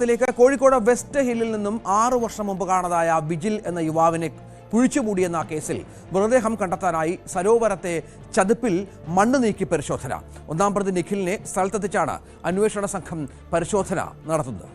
ത്തിലേക്ക് കോഴിക്കോട് വെസ്റ്റ് ഹില്ലിൽ നിന്നും ആറു വർഷം മുമ്പ് കാണാതായ ബിജിൽ എന്ന യുവാവിനെ കുഴിച്ചുമൂടിയെന്ന കേസിൽ മൃതദേഹം കണ്ടെത്താനായി സരോവരത്തെ ചതുപ്പിൽ മണ്ണ് നീക്കി പരിശോധന. ഒന്നാം പ്രതി നിഖിലിനെ സ്ഥലത്തെത്തിച്ചാണ് അന്വേഷണ സംഘം പരിശോധന നടത്തുന്നത്.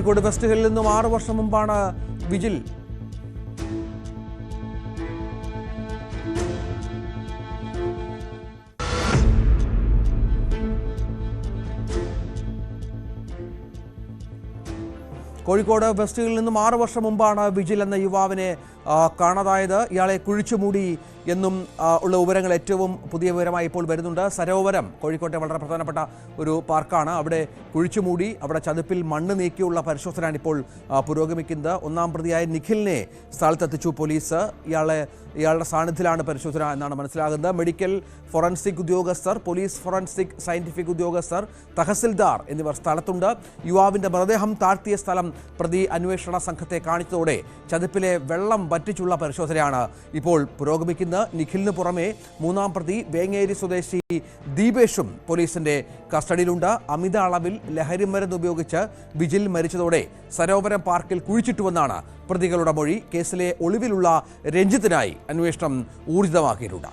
കോഴിക്കോട് വെസ്റ്റ് ഹില്ലിൽ നിന്നും ആറു വർഷം മുമ്പാണ് വിജിൽ. കോഴിക്കോട് വെസ്റ്റ് ഹില്ലിൽ നിന്നും ആറു വർഷം മുമ്പാണ് വിജിൽ എന്ന യുവാവിനെ കാണാതായത്. ഇയാളെ കുഴിച്ചുമൂടി എന്നും ഉള്ള വിവരങ്ങൾ ഏറ്റവും പുതിയ വിവരമായി ഇപ്പോൾ വരുന്നുണ്ട്. സരോവരം കോഴിക്കോട്ടെ വളരെ പ്രധാനപ്പെട്ട ഒരു പാർക്കാണ്. അവിടെ കുഴിച്ചുമൂടി അവിടെ ചതുപ്പിൽ മണ്ണ് നീക്കിയുള്ള പരിശോധനയാണ് ഇപ്പോൾ പുരോഗമിക്കുന്നത്. ഒന്നാം പ്രതിയായ നിഖിലിനെ സ്ഥലത്തെത്തിച്ചു പോലീസ്. ഇയാളെ ഇയാളുടെ സാന്നിധ്യത്തിലാണ് പരിശോധന എന്നാണ് മനസ്സിലാകുന്നത്. മെഡിക്കൽ ഫോറൻസിക് ഉദ്യോഗസ്ഥർ പോലീസ് ഫോറൻസിക് സയന്റിഫിക് ഉദ്യോഗസ്ഥർ തഹസിൽദാർ എന്നിവർ സ്ഥലത്തുണ്ട്. യുവാവിന്റെ മൃതദേഹം താഴ്ത്തിയ സ്ഥലം പ്രതി അന്വേഷണ സംഘത്തെ കാണിച്ചതോടെ ചതുപ്പിലെ വെള്ളം വറ്റിച്ചുള്ള പരിശോധനയാണ് ഇപ്പോൾ പുരോഗമിക്കുന്നത്. നിഖിലിന് പുറമെ മൂന്നാം പ്രതി വേങ്ങേരി സ്വദേശി ദീപേഷും പോലീസിന്റെ കസ്റ്റഡിയിലുണ്ട്. അമിത അളവിൽ ലഹരിമരുന്ന് ഉപയോഗിച്ച് വിജിൽ മരിച്ചതോടെ സരോവരം പാർക്കിൽ കുഴിച്ചിട്ടുവെന്നാണ് പ്രതികളുടെ മൊഴി. കേസിലെ ഒളിവിലുള്ള രഞ്ജിത്തിനായി അന്വേഷണം ഊർജിതമാക്കിയിട്ടുണ്ട്.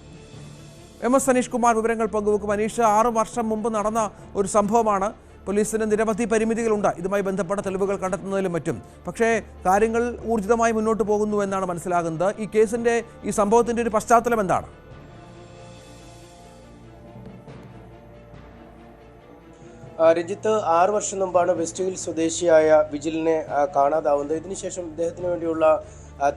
എം എസ് സനീഷ് കുമാർ വിവരങ്ങൾ പങ്കുവെക്കും. അനീഷ് ആറ് വർഷം മുമ്പ് നടന്ന ഒരു സംഭവമാണ് പോലീസിന് നിരവധി പരിമിതികളുണ്ട്. ഇതുമായി ബന്ധപ്പെട്ട തെളിവുകൾ കണ്ടെത്തുന്നതിലും മറ്റും. പക്ഷേ കാര്യങ്ങൾ ഊർജിതമായി മുന്നോട്ട് പോകുന്നു എന്നാണ് മനസ്സിലാകുന്നത്. ഈ കേസിന്റെ ഈ സംഭവത്തിന്റെ ഒരു പശ്ചാത്തലം എന്താണ്? രഞ്ജിത്ത് ആറു വർഷം മുമ്പാണ് വെസ്റ്റ് ഹിൽ സ്വദേശിയായ വിജിലിനെ കാണാതാവുന്നത്. ഇതിനുശേഷം ഇദ്ദേഹത്തിന് വേണ്ടിയുള്ള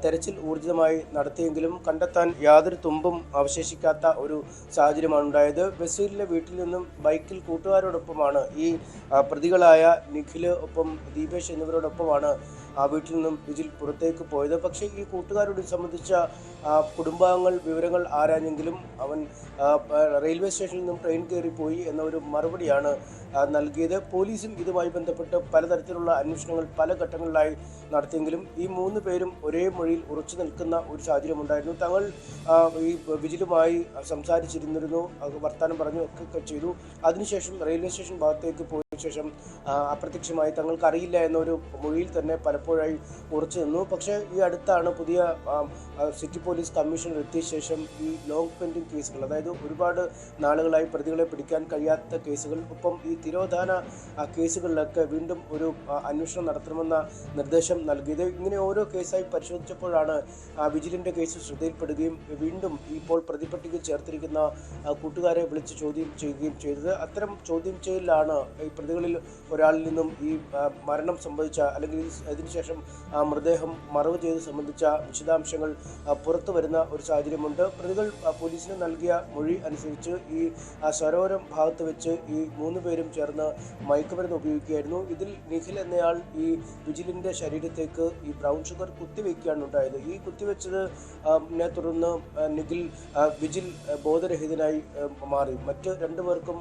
തെരച്ചിൽ ഊർജിതമായി നടത്തിയെങ്കിലും കണ്ടെത്താൻ യാതൊരു തുമ്പും അവശേഷിക്കാത്ത ഒരു സാഹചര്യമാണ് ഉണ്ടായത്. ബസീറിലെ വീട്ടിൽ നിന്നും ബൈക്കിൽ കൂട്ടുകാരോടൊപ്പമാണ് ഈ പ്രതികളായ നിഖിൽ ഒപ്പം ദീപേഷ് എന്നിവരോടൊപ്പമാണ് ആ വീട്ടിൽ നിന്നും വിജിൽ പുറത്തേക്ക് പോയത്. പക്ഷേ ഈ കൂട്ടുകാരോട് സംബന്ധിച്ച കുടുംബാംഗങ്ങൾ വിവരങ്ങൾ ആരാഞ്ഞെങ്കിലും അവൻ റെയിൽവേ സ്റ്റേഷനിൽ നിന്നും ട്രെയിൻ കയറി പോയി എന്ന ഒരു മറുപടിയാണ് നൽകിയത്. പോലീസും ഇതുമായി ബന്ധപ്പെട്ട് പലതരത്തിലുള്ള അന്വേഷണങ്ങൾ പല ഘട്ടങ്ങളിലായി നടത്തിയെങ്കിലും ഈ മൂന്ന് പേരും ഒരേ മൊഴിയിൽ ഉറച്ചു നിൽക്കുന്ന ഒരു സാഹചര്യമുണ്ടായിരുന്നു തങ്ങൾ ഈ വിജിലുമായി സംസാരിച്ചിരുന്നിരുന്നു വർത്തമാനം പറഞ്ഞു ഒക്കെ ചെയ്തു. അതിനുശേഷം റെയിൽവേ സ്റ്റേഷൻ ഭാഗത്തേക്ക് പോയ ശേഷം അപ്രത്യക്ഷമായി തങ്ങൾക്ക് അറിയില്ല എന്നൊരു മൊഴിയിൽ തന്നെ പലപ്പോഴായി ഉറച്ചു നിന്നു. പക്ഷേ ഈ അടുത്താണ് പുതിയ സിറ്റി പോലീസ് കമ്മീഷണർ എത്തിയ ശേഷം ഈ ലോങ് പെൻഡിങ് കേസുകൾ അതായത് ഒരുപാട് നാളുകളായി പ്രതികളെ പിടിക്കാൻ കഴിയാത്ത കേസുകൾ ഒപ്പം ഈ തിരോധാന കേസുകളിലൊക്കെ വീണ്ടും ഒരു അന്വേഷണം നടത്തണമെന്ന നിർദ്ദേശം നൽകിയത്. ഇങ്ങനെ ഓരോ കേസായി പരിശോധിച്ചപ്പോഴാണ് വിജിലിന്റെ കേസ് ശ്രദ്ധയിൽപ്പെടുകയും വീണ്ടും ഇപ്പോൾ പ്രതിപട്ടികയിൽ ചേർത്തിരിക്കുന്ന കൂട്ടുകാരെ വിളിച്ച് ചോദ്യം ചെയ്യുകയും ചെയ്തത്. അത്തരം ചോദ്യം ചെയ്യലാണ് ഈ പ്രതികളിൽ ഒരാളിൽ നിന്നും ഈ മരണം സംബന്ധിച്ച അല്ലെങ്കിൽ അതിനുശേഷം മൃതദേഹം മറവ് ചെയ്ത് സംബന്ധിച്ച വിശദാംശങ്ങൾ പുറത്തു വരുന്ന ഒരു സാഹചര്യമുണ്ട്. പ്രതികൾ പോലീസിന് നൽകിയ മൊഴി അനുസരിച്ച് ഈ സരോവരം ഭാഗത്ത് വെച്ച് ഈ മൂന്ന് പേരും ചേർന്ന് മയക്കുമരുന്ന് ഉപയോഗിക്കുകയായിരുന്നു. ഇതിൽ നിഖിൽ എന്നയാൾ ഈ വിജിലിന്റെ ശരീരത്തേക്ക് ഈ ബ്രൗൺ ഷുഗർ കുത്തിവെക്കുകയാണ് ഉണ്ടായത്. ഈ കുത്തിവെച്ചത് തുടർന്ന് നിഖിൽ വിജിൽ ബോധരഹിതനായി മാറി. മറ്റ് രണ്ടു പേർക്കും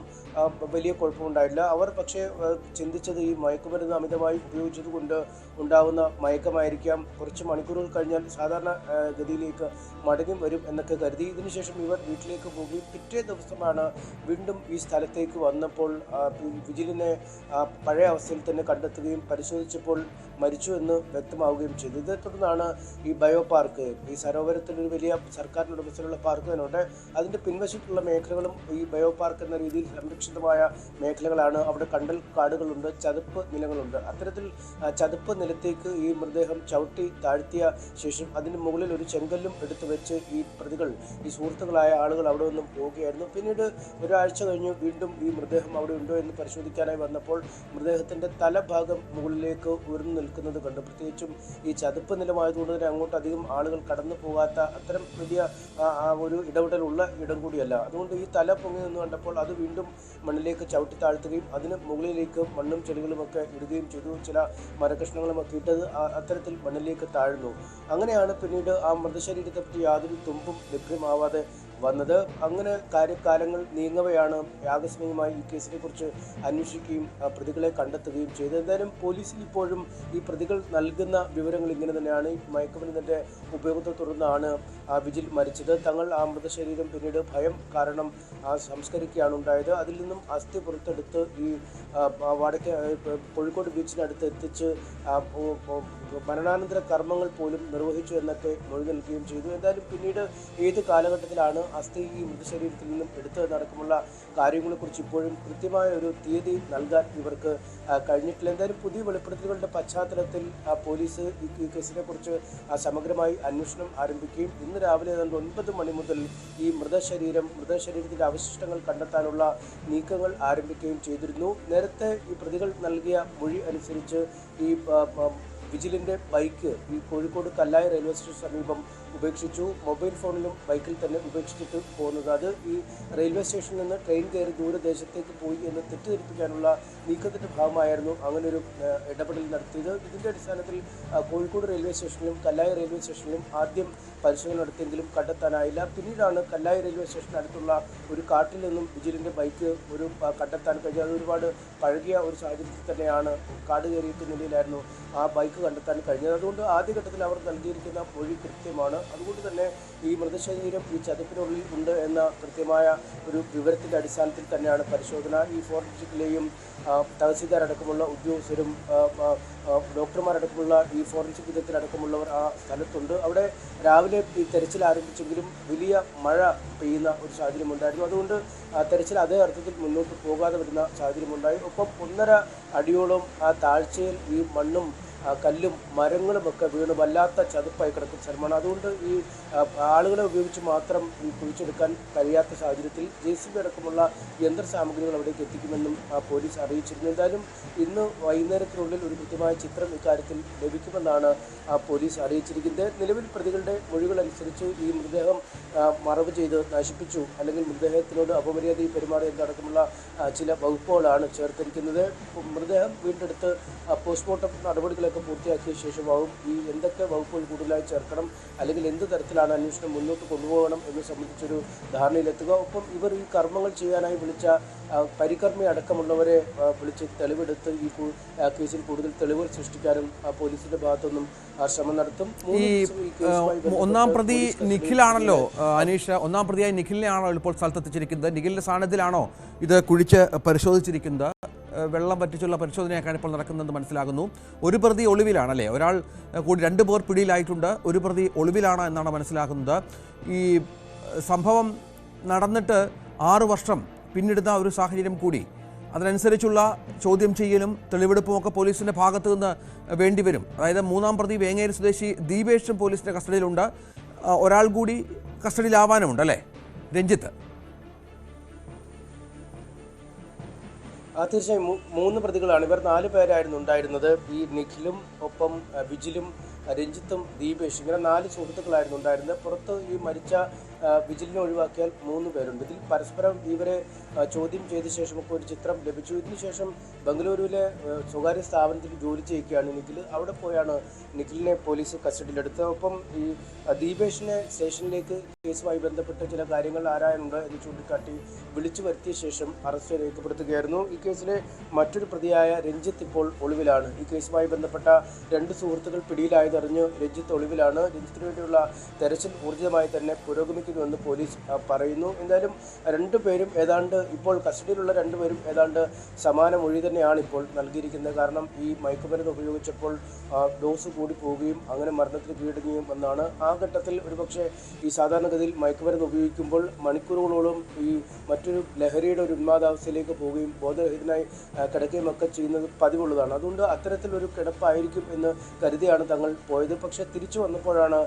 വലിയ കുഴപ്പമുണ്ടായില്ല. അവർ പക്ഷേ ചിന്തിച്ചത് ഈ മയക്കുമരുന്ന് അമിതമായി ഉപയോഗിച്ചത് കൊണ്ട് ഉണ്ടാവുന്ന മയക്കമായിരിക്കാം. കുറച്ച് മണിക്കൂറുകൾ കഴിഞ്ഞാൽ സാധാരണ ഗതിയിലേക്ക് മടങ്ങി വരും എന്നൊക്കെ കരുതി. ഇതിനുശേഷം ഇവർ വീട്ടിലേക്ക് പോകുകയും പിറ്റേ ദിവസമാണ് വീണ്ടും ഈ സ്ഥലത്തേക്ക് വന്നപ്പോൾ വിജിലിനെ പഴയ അവസ്ഥയിൽ തന്നെ കണ്ടെത്തുകയും പരിശോധിച്ചപ്പോൾ മരിച്ചു എന്ന് വ്യക്തമാവുകയും ചെയ്തു. ഇതേ തുടർന്നാണ് ഈ ബയോ പാർക്ക് ഈ സരോവരത്തിൽ ഒരു വലിയ സർക്കാരിന്റെ ഉടമസ്ഥയിലുള്ള പാർക്ക് തന്നെയുണ്ട് അതിന്റെ പിൻവശത്തുള്ള മേഖലകളും ഈ ബയോ പാർക്ക് എന്ന രീതിയിൽ സംരക്ഷിതമായ മേഖലകളാണ്. അവിടെ കണ്ടൽ കാടുകളുണ്ട് ചതുപ്പ് നിലങ്ങളുണ്ട്. അത്തരത്തിൽ ചതുപ്പ് നിലത്തേക്ക് ഈ മൃതദേഹം ചവിട്ടി താഴ്ത്തിയ ശേഷം അതിന് മുകളിൽ ഒരു ചെങ്കല്ലും എടുത്തു വെച്ച് ഈ പ്രതികൾ ഈ സുഹൃത്തുക്കളായ ആളുകൾ അവിടെ നിന്നും പോവുകയായിരുന്നു. പിന്നീട് ഒരാഴ്ച കഴിഞ്ഞ് വീണ്ടും ഈ മൃതദേഹം അവിടെ ഉണ്ടോ എന്ന് പരിശോധിക്കാനായി വന്നപ്പോൾ മൃതദേഹത്തിന്റെ തലഭാഗം മുകളിലേക്ക് ഉയർന്നു നിൽക്കുന്നത് കണ്ടു. പ്രത്യേകിച്ചും ഈ ചതുപ്പ് നിലമായതുകൊണ്ട് തന്നെ അങ്ങോട്ട് അധികം ആളുകൾ കടന്നു പോകാത്ത അത്തരം വലിയ ഒരു ഇടപെടലുള്ള ഇടം കൂടിയല്ല. അതുകൊണ്ട് ഈ തല പൊങ്ങി നിന്ന് കണ്ടപ്പോൾ അത് വീണ്ടും മണ്ണിലേക്ക് ചവിട്ടി താഴ്ത്തുകയും അതിന് മുകളിലേക്ക് മണ്ണും ചെടികളുമൊക്കെ ഇടുകയും ചെയ്തു. ചില മരകഷ്ണങ്ങളുമൊക്കെ ഇട്ടത് അത്തരത്തിൽ മണ്ണിലേക്ക് താഴ്ന്നു. അങ്ങനെയാണ് പിന്നീട് ആ മൃതശരീരത്തെ പറ്റി യാതൊരു തുമ്പും ലഭ്യമാവാതെ വന്നത്. അങ്ങനെ കാര്യകാലങ്ങൾ നീങ്ങവെയാണ് ആകസ്മികമായി ഈ കേസിനെ കുറിച്ച് അന്വേഷിക്കുകയും പ്രതികളെ കണ്ടെത്തുകയും ചെയ്തു എന്തായാലും പോലീസിൽ ഇപ്പോഴും ഈ പ്രതികൾ നൽകുന്ന വിവരങ്ങൾ ഇങ്ങനെ തന്നെയാണ്. ഈ മയക്കുമരുന്നിന്റെ ഉപയോഗത്തെ തുടർന്നാണ് വിജിൽ മരിച്ചത്. തങ്ങൾ ആ മൃതശരീരം പിന്നീട് ഭയം കാരണം ആ സംസ്കരിക്കുകയാണ് ഉണ്ടായത്. അതിൽ നിന്നും അസ്ഥി പുറത്തെടുത്ത് ഈ വാടക്കെ കോഴിക്കോട് ബീച്ചിനടുത്ത് എത്തിച്ച് മരണാനന്തര കർമ്മങ്ങൾ പോലും നിർവഹിച്ചു എന്നൊക്കെ മൊഴി നൽകുകയും ചെയ്തു. എന്തായാലും പിന്നീട് ഏത് കാലഘട്ടത്തിലാണ് അസ്ഥി ഈ മൃതശരീരത്തിൽ നിന്നും എടുത്തതടക്കമുള്ള കാര്യങ്ങളെക്കുറിച്ച് ഇപ്പോഴും കൃത്യമായ ഒരു തീയതി നൽകാൻ ഇവർക്ക് കഴിഞ്ഞിട്ടില്ല. എന്തായാലും പുതിയ വെളിപ്പെടുത്തലുകളുടെ പശ്ചാത്തലത്തിൽ പോലീസ് ഈ കേസിനെ കുറിച്ച് സമഗ്രമായി അന്വേഷണം ആരംഭിക്കുകയും ഇന്ന് രാവിലെ ഏതാണ്ട് ഒൻപത് മണി മുതൽ ഈ മൃതശരീരം മൃതശരീരത്തിന്റെ അവശിഷ്ടങ്ങൾ കണ്ടെത്താനുള്ള നീക്കങ്ങൾ ആരംഭിക്കുകയും ചെയ്തിരുന്നു. നേരത്തെ ഈ പ്രതികൾ നൽകിയ മൊഴി അനുസരിച്ച് ഈ വിജിലിന്റെ ബൈക്ക് ഈ കോഴിക്കോട് കല്ലായ റെയിൽവേ സ്റ്റേഷൻ സമീപം ഉപേക്ഷിച്ചു. മൊബൈൽ ഫോണിലും ബൈക്കിൽ തന്നെ ഉപേക്ഷിച്ചിട്ട് പോകുന്നത്. അത് ഈ റെയിൽവേ സ്റ്റേഷനിൽ നിന്ന് ട്രെയിൻ കയറി ദൂരദേശത്തേക്ക് പോയി എന്ന് തെറ്റിദ്ധരിപ്പിക്കാനുള്ള നീക്കത്തിന്റെ ഭാഗമായിരുന്നു അങ്ങനൊരു ഇടപെടൽ നടത്തിയത്. ഇതിന്റെ അടിസ്ഥാനത്തിൽ കോഴിക്കോട് റെയിൽവേ സ്റ്റേഷനിലും കല്ലായി റെയിൽവേ സ്റ്റേഷനിലും ആദ്യം പരിശോധന നടത്തിയെങ്കിലും കണ്ടെത്താനായില്ല. പിന്നീടാണ് കല്ലായി റെയിൽവേ സ്റ്റേഷനടുത്തുള്ള ഒരു കാട്ടിൽ നിന്നും വിജിലിന്റെ ബൈക്ക് ഒരു കണ്ടെത്താൻ കഴിഞ്ഞത്. അത് ഒരുപാട് പഴകിയ ഒരു സാഹചര്യത്തിൽ തന്നെയാണ് കാട് കയറിയിട്ട് നിലയിലായിരുന്നു ആ ബൈക്ക് കണ്ടെത്താൻ കഴിഞ്ഞത്. അതുകൊണ്ട് ആദ്യഘട്ടത്തിൽ അവർ നൽകിയിരിക്കുന്ന മൊഴി കൃത്യമാണ്. അതുകൊണ്ട് തന്നെ ഈ മൃതശരീരം ഈ ചതുപ്പിനുള്ളിൽ ഉണ്ട് എന്ന കൃത്യമായ ഒരു വിവരത്തിന്റെ അടിസ്ഥാനത്തിൽ തന്നെയാണ് പരിശോധന. ഈ ഫോറൻസിക്കിലെയും തഹസീൽദാർ അടക്കമുള്ള ഉദ്യോഗസ്ഥരും ഡോക്ടർമാരടക്കമുള്ള ഈ ഫോറൻസിക് വിദഗ്ധരടക്കമുള്ളവർ ആ സ്ഥലത്തുണ്ട്. അവിടെ രാവിലെ ഈ തെരച്ചിൽ ആരംഭിച്ചെങ്കിലും വലിയ മഴ പെയ്യുന്ന ഒരു സാഹചര്യം ഉണ്ടായിരുന്നു അതുകൊണ്ട് തെരച്ചിൽ അതേ അർത്ഥത്തിൽ മുന്നോട്ട് പോകാതെ വരുന്ന സാഹചര്യമുണ്ടായി. ഒപ്പം ഒന്നര അടിയോളം ആ താഴ്ചയിൽ ഈ മണ്ണും കല്ലും മരങ്ങളും ഒക്കെ വീണ് വല്ലാത്ത ചതുപ്പായി കിടക്കുന്ന സ്ഥലമാണ് അതുകൊണ്ട് ഈ ആളുകളെ ഉപയോഗിച്ച് മാത്രം കുഴിച്ചെടുക്കാൻ കഴിയാത്ത സാഹചര്യത്തിൽ ജെ സി ബി അടക്കമുള്ള യന്ത്ര സാമഗ്രികൾ അവിടേക്ക് എത്തിക്കുമെന്നും പോലീസ് അറിയിച്ചിരുന്നു. എന്തായാലും ഇന്ന് വൈകുന്നേരത്തിനുള്ളിൽ ഒരു കൃത്യമായ ചിത്രം ഇക്കാര്യത്തിൽ ലഭിക്കുമെന്നാണ് പോലീസ് അറിയിച്ചിരിക്കുന്നത്. നിലവിൽ പ്രതികളുടെ മൊഴികൾ അനുസരിച്ച് ഈ മൃതദേഹം മറവ് ചെയ്ത് നശിപ്പിച്ചു. അല്ലെങ്കിൽ മൃതദേഹത്തിനോട് അപമര്യാദയിൽ പെരുമാറിയതടക്കമുള്ള എന്നടക്കമുള്ള ചില വകുപ്പുകളാണ് ചേർത്തിരിക്കുന്നത്. മൃതദേഹം വീണ്ടെടുത്ത് പോസ്റ്റ്മോർട്ടം പോസ്റ്റ്മോർട്ടം നടപടികളൊക്കെ പൂർത്തിയാക്കിയ ശേഷം വകുപ്പ് ഈ എന്തൊക്കെ വകുപ്പുകൾ കൂടുതലായി ചേർക്കണം അല്ലെങ്കിൽ എന്ത് തരത്തിലാണ് അന്വേഷണം മുന്നോട്ട് കൊണ്ടുപോകണം എന്ന് സംബന്ധിച്ചൊരു ധാരണയിലെത്തുക. ഒപ്പം ഇവർ ഈ കർമ്മങ്ങൾ ചെയ്യാനായി വിളിച്ച പരികർമ്മി അടക്കമുള്ളവരെ വിളിച്ച് തെളിവെടുത്ത് ഈ കേസിൽ കൂടുതൽ തെളിവുകൾ സൃഷ്ടിക്കാനും പോലീസിന്റെ ഭാഗത്തുനിന്നും ശ്രമം നടത്തും. ഈ ഒന്നാം പ്രതി നിഖിലാണല്ലോ അനീഷ ഒന്നാം പ്രതിയായി നിഖിലിനെയാണോ ഇപ്പോൾ സ്ഥലത്തെത്തിച്ചിരിക്കുന്നത്? നിഖിലിന്റെ സാന്നിധ്യത്തിലാണോ ഇത് കുഴിച്ച് പരിശോധിച്ചിരിക്കുന്നത്? വെള്ളം പറ്റിച്ചുള്ള പരിശോധനയൊക്കെയാണ് ഇപ്പോൾ നടക്കുന്നതെന്ന് മനസ്സിലാകുന്നു. ഒരു പ്രതി ഒളിവിലാണല്ലേ? ഒരാൾ കൂടി രണ്ട് പേർ പിടിയിലായിട്ടുണ്ട്. ഒരു പ്രതി ഒളിവിലാണ് എന്നാണ് മനസ്സിലാക്കുന്നത് ഈ സംഭവം നടന്നിട്ട് ആറു വർഷം പിന്നിടുന്ന ഒരു സാഹചര്യം കൂടി. അതിനനുസരിച്ചുള്ള ചോദ്യം ചെയ്യലും തെളിവെടുപ്പും ഒക്കെ പോലീസിന്റെ ഭാഗത്തു നിന്ന് വേണ്ടിവരും അതായത് മൂന്നാം പ്രതി വേങ്ങേരി സ്വദേശി ദീപേഷും പോലീസിന്റെ കസ്റ്റഡിയിലുണ്ട്. ഒരാൾ കൂടി കസ്റ്റഡിയിലാവാനുമുണ്ട് അല്ലേ? രഞ്ജിത്ത്. തീർച്ചയായും മൂന്ന് പ്രതികളാണ്. ഇവർ നാല് പേരായിരുന്നു ഉണ്ടായിരുന്നത്. ഈ നിഖിലും ഒപ്പം വിജിലും രഞ്ജിത്തും ദീപേഷ്. ഇങ്ങനെ നാല് സുഹൃത്തുക്കളായിരുന്നു ഉണ്ടായിരുന്നത്. പുറത്ത് ഈ മരിച്ച വിജിലിനെ ഒഴിവാക്കിയാൽ മൂന്ന് പേരുണ്ട്. ഇതിൽ പരസ്പരം ഇവരെ ചോദ്യം ചെയ്ത ശേഷം ഒക്കെ ഒരു ചിത്രം ലഭിച്ചു. ഇതിനുശേഷം ബംഗളൂരുവിലെ സ്വകാര്യ സ്ഥാപനത്തിൽ ജോലി ചെയ്യുകയാണ് നിഖിൽ. അവിടെ പോയാണ് നിഖിലിനെ പോലീസ് കസ്റ്റഡിയിലെടുത്തത് ഒപ്പം ഈ ദീപേഷിനെ സ്റ്റേഷനിലേക്ക് കേസുമായി ബന്ധപ്പെട്ട ചില കാര്യങ്ങൾ ആരായുണ്ട് എന്ന് ചൂണ്ടിക്കാട്ടി വിളിച്ചു വരുത്തിയ ശേഷം അറസ്റ്റ് രേഖപ്പെടുത്തുകയായിരുന്നു. ഈ കേസിലെ മറ്റൊരു പ്രതിയായ രഞ്ജിത്ത് ഇപ്പോൾ ഒളിവിലാണ്. ഈ കേസുമായി ബന്ധപ്പെട്ട രണ്ട് സുഹൃത്തുക്കൾ പിടിയിലായതറിഞ്ഞ് രഞ്ജിത്ത് ഒളിവിലാണ്. രഞ്ജിത്തിന് വേണ്ടിയുള്ള തെരച്ചിൽ ഊർജിതമായി തന്നെ പുരോഗമിക്കുന്നുവെന്ന് പോലീസ് പറയുന്നു. എന്തായാലും രണ്ടുപേരും ഏതാണ്ട് ഇപ്പോൾ കസ്റ്റഡിയിലുള്ള രണ്ടുപേരും ഏതാണ്ട് സമാന മൊഴി തന്നെയാണ് ഇപ്പോൾ നൽകിയിരിക്കുന്നത്. കാരണം ഈ മയക്കുമരുന്ന് ഉപയോഗിച്ചപ്പോൾ ഡോസ് കൂടി പോവുകയും അങ്ങനെ മരണത്തിന് കീഴടങ്ങുകയും എന്നാണ് ആ ഘട്ടത്തിൽ ഒരുപക്ഷെ ഈ സാധാരണഗതിയിൽ മയക്കുമരുന്ന് ഉപയോഗിക്കുമ്പോൾ മണിക്കൂറുകളോളം ഈ മറ്റൊരു ലഹരിയുടെ ഒരു ഉന്മാദാവസ്ഥയിലേക്ക് പോവുകയും ബോധരഹിതനായി കിടക്കുകയും ഒക്കെ ചെയ്യുന്നത് പതിവുള്ളതാണ്. അതുകൊണ്ട് അത്തരത്തിലൊരു കിടപ്പായിരിക്കും എന്ന് കരുതിയാണ് തങ്ങൾ പോയത്. പക്ഷേ തിരിച്ചു വന്നപ്പോഴാണ്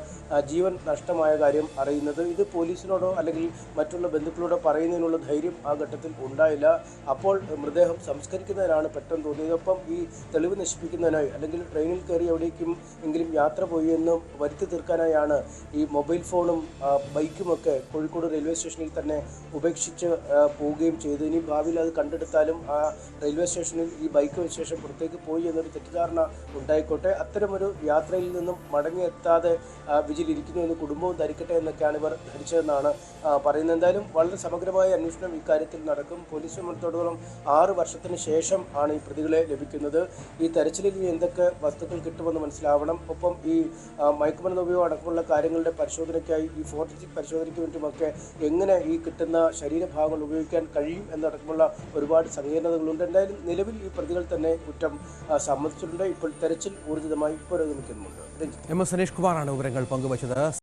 ജീവൻ നഷ്ടമായ കാര്യം അറിയുന്നത്. ഇത് പോലീസിനോടോ അല്ലെങ്കിൽ മറ്റുള്ള ബന്ധുക്കളോടോ പറയുന്നതിനുള്ള ധൈര്യം ആ ഘട്ടത്തിൽ ഉണ്ടായില്ല. അപ്പോൾ മൃതദേഹം സംസ്കരിക്കുന്നതിനാണ് പെട്ടെന്ന് തോന്നിയത്. ഈ തെളിവ് നശിപ്പിക്കുന്നതിനായി അല്ലെങ്കിൽ ട്രെയിനിൽ കയറി എവിടേക്കും എങ്കിലും യാത്ര പോയി എന്നും വരുത്തി തീർക്കാനായാണ് ഈ മൊബൈൽ ഫോണും ബൈക്കുമൊക്കെ കോഴിക്കോട് റെയിൽവേ സ്റ്റേഷനിൽ തന്നെ ഉപേക്ഷിച്ച് പോവുകയും ചെയ്തു. ഇനി ഭാവിയിൽ അത് കണ്ടെടുത്താലും ആ റെയിൽവേ സ്റ്റേഷനിൽ ഈ ബൈക്ക് ശേഷം പുറത്തേക്ക് പോയി എന്നൊരു തെറ്റിദ്ധാരണ ഉണ്ടായിക്കോട്ടെ. അത്തരമൊരു യാത്രയിൽ നിന്നും മടങ്ങിയെത്താതെ വിജിലിരിക്കുന്നു എന്ന് കുടുംബവും ധരിക്കട്ടെ എന്നൊക്കെയാണ് ഇവർ ആ, പറയുന്നത്. എന്തായാലും വളരെ സമഗ്രമായ അന്വേഷണം ഇക്കാര്യത്തിൽ നടക്കും. പോലീസ് സംബന്ധിച്ചിടത്തോളം ആറ് വർഷത്തിന് ശേഷം ആണ് ഈ പ്രതികളെ ലഭിക്കുന്നത്. ഈ തെരച്ചിലിൽ എന്തൊക്കെ വസ്തുക്കൾ കിട്ടുമെന്ന് മനസ്സിലാവണം. ഒപ്പം ഈ മയക്കുമരുന്ന് ഉപയോഗം അടക്കമുള്ള കാര്യങ്ങളുടെ പരിശോധനയ്ക്കായി ഈ ഫോറൻസിക് പരിശോധനയ്ക്ക് വേണ്ടിയുമൊക്കെ എങ്ങനെ ഈ കിട്ടുന്ന ശരീരഭാഗങ്ങൾ ഉപയോഗിക്കാൻ കഴിയും എന്നടക്കമുള്ള ഒരുപാട് സങ്കീർണതകളുണ്ട്. എന്തായാലും നിലവിൽ ഈ പ്രതികൾ തന്നെ കുറ്റം സമ്മതിച്ചിട്ടുണ്ട്. ഇപ്പോൾ തെരച്ചിൽ ഊർജിതമായി പുരോഗമിക്കുന്നുണ്ട്. എം എസ് സുനേഷ് കുമാറാണ് വിവരങ്ങൾ പങ്കുവച്ചത്.